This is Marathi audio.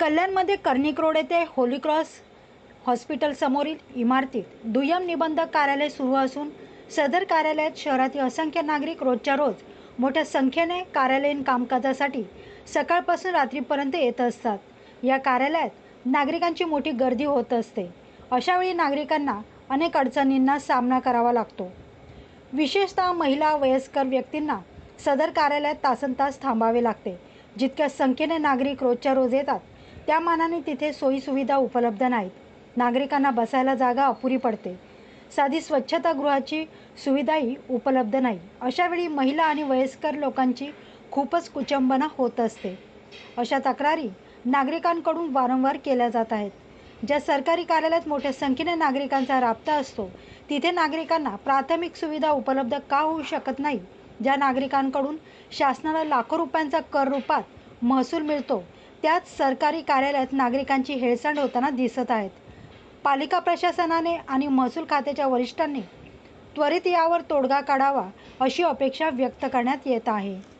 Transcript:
कल्याणमध्ये कर्णिक रोड येथे होली क्रॉस इमारतीत दुय्यम निबंधक कार्यालय सुरू असून सदर कार्यालयात शहरातील असंख्य नागरिक रोजच्या रोज मोठ्या संख्येने कार्यालयीन कामकाजासाठी सकाळपासून रात्रीपर्यंत येत असतात. या कार्यालयात नागरिकांची मोठी गर्दी होत असते. अशावेळी नागरिकांना अनेक अडचणींना सामना करावा लागतो. विशेषतः महिला वयस्कर व्यक्तींना सदर कार्यालयात तासन तास थांबावे लागते. जितक्या संख्येने नागरिक रोजच्या रोज येतात त्या मानाने तिथे सोयीसुविधा उपलब्ध नाहीत. नागरिकांना बसायला जागा अपुरी पडते. साधी स्वच्छतागृहाची सुविधाही उपलब्ध नाही. अशावेळी महिला आणि वयस्कर लोकांची खूपच कुचंबना होत असते. अशा तक्रारी नागरिकांकडून वारंवार केल्या जात आहेत. ज्या सरकारी कार्यालयात मोठ्या संख्येने नागरिकांचा राबता असतो तिथे नागरिकांना प्राथमिक सुविधा उपलब्ध का होऊ शकत नाही ज्या नागरिकांकडून शासनाला लाखो रुपयांचा कर रूपात महसूल मिळतो त्यात सरकारी कार्यालयात नागरिकांची हेळसांड होताना दिसत आहेत. पालिका प्रशासनाने आणि महसूल खात्याच्या वरिष्ठांनी त्वरित यावर तोडगा काढावा अशी अपेक्षा व्यक्त करण्यात येत आहे.